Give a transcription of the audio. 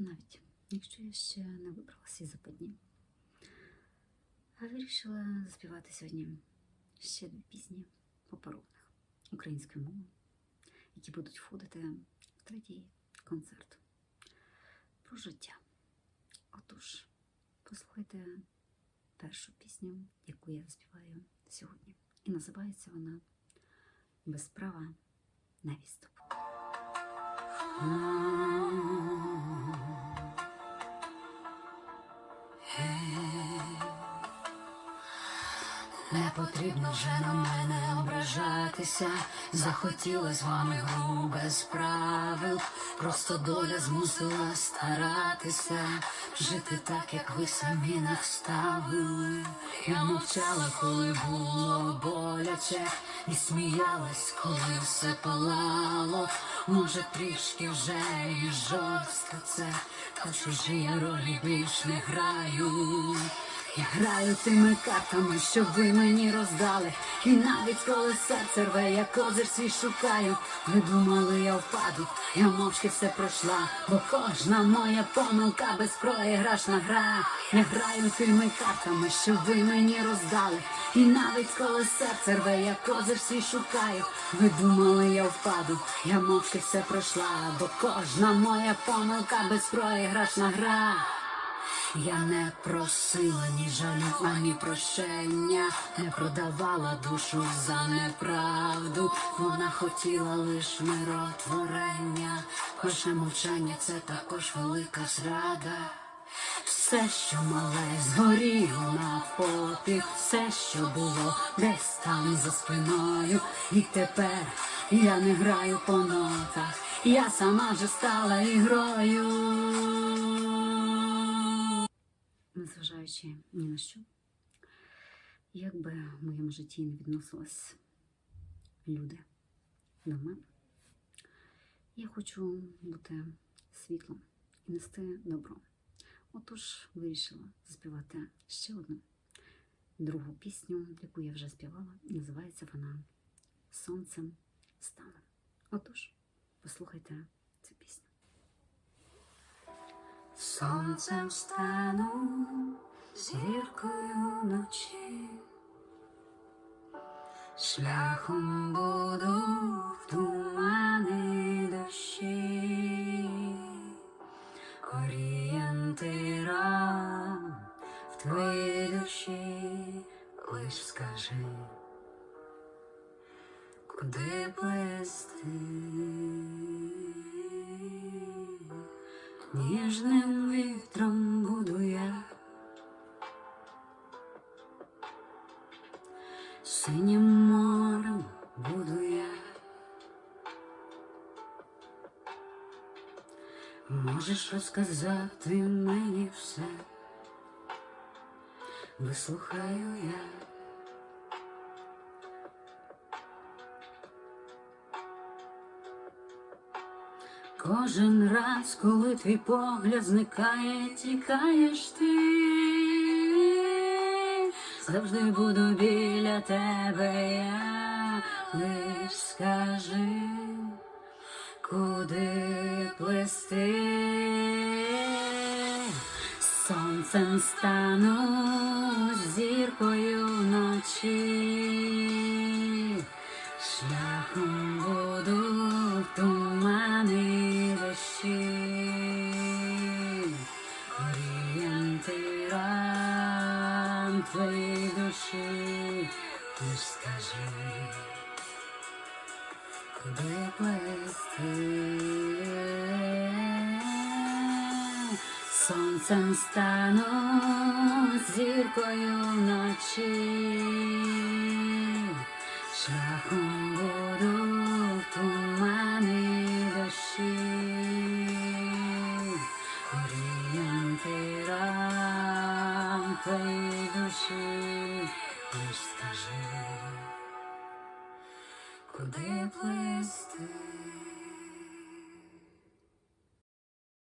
навіть якщо я ще не вибралася із западні. А вирішила заспівати сьогодні ще дві пісні попоровних українською мовою, які будуть входити в третій концерт про життя. Отож, послухайте першу пісню, яку я заспіваю сьогодні. І називається вона Без права на відступ. Не потрібно вже на мене ображатися. Захотіла з вами гру без правил. Просто доля змусила старатися. Жити так, як ви самі наставили. Я мовчала, коли було боляче, і сміялась, коли все палало. Може, трішки вже і жорстко це, та чужі я ролі більш не граю. Я граю тими картами, що ви мені роздали. І навіть коли серце рве, я козир свій шукаю. Ви думали, я впаду, я мовчки все пройшла, бо кожна моя помилка безпроіграшна гра. Я граю тими картами, що ви мені роздали. І навіть коли серце рве, я козир свій шукаю. Ви думали, я впаду, я мовчки все пройшла, бо кожна моя помилка безпроіграшна гра. Я не просила ні жалю, ані прощення, не продавала душу за неправду. Вона хотіла лиш миротворення, хоча мовчання це також велика зрада. Все, що мале, згоріло на попіл, все, що було десь там за спиною. І тепер я не граю по нотах, я сама вже стала ігрою. Незважаючи ні на що, як би в моєму житті не відносились люди до мене, я хочу бути світлом і нести добро. Отож, вирішила заспівати ще одну другу пісню, яку я вже співала, називається вона Сонцем стане. Отож, послухайте цю пісню. Сонцем стану зіркою ночі, шляхом буду в тумани дощі, орієнтиром в твоїй душі, лиш скажи, куди плести. Ніжним вітром синім морем буду я. Можеш розказати мені все, вислухаю я. Кожен раз, коли твій погляд зникає, тікаєш ти, завжди буду біля тебе, я лиш скажи, куди плести, сонцем стану зіркою вночі, куди плести. Сонцем стану зіркою куди плисти.